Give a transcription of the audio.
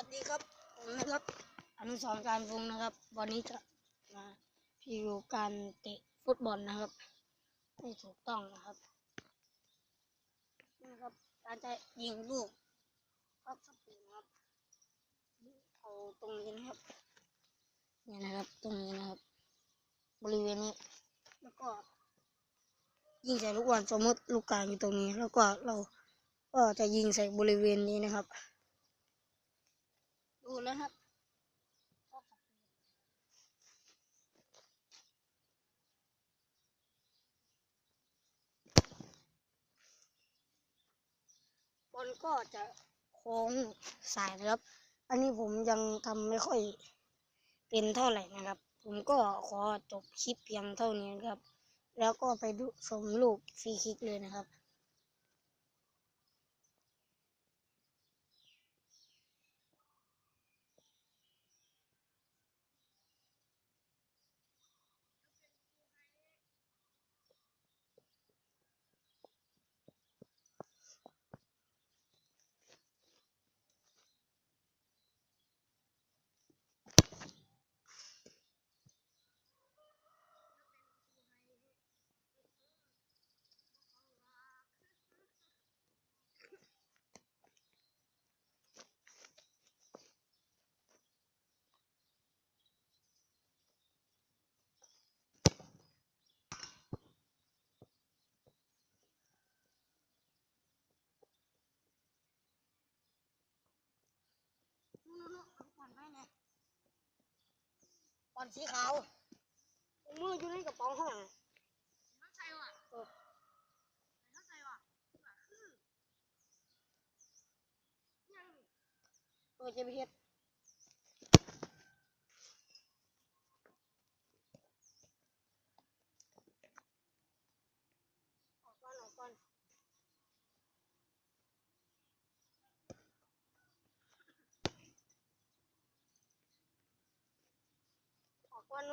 วัสดีครับผมนะครับ อนุสรการวงนะครับ วันนี้จะมาพิวการเตะฟุตบอลนะครับให้ถูกต้องนะครับนี่นะครับ การจะยิงลูกเข้าสปีนะครับเอาตรงนี้นะครับเนี่ยนะครับ ตรงนี้นะครับ บริเวณนี้ แล้วก็ ยิงใส่ลูกบอลสมมติลูกกลางอยู่ตรงนี้ แล้วก็เราก็จะยิงใส่บริเวณนี้นะครับ ดูนะครับบอลก็จะโค้งสายนะครับ อันนี้ผมยังทำไม่ค่อยเป็นเท่าไหร่นะครับ ผมก็ขอจบคลิปเพียงเท่านี้นะครับ แล้วก็ไปดูชมลูกฟรีคิกเลยนะครับบ บอลสีขาวมืออยู่ในกระเป๋าข้างหลังเข้าใจว่ะเออ เข้าใจว่ะคือยัง เออจะไปเฮ็ด one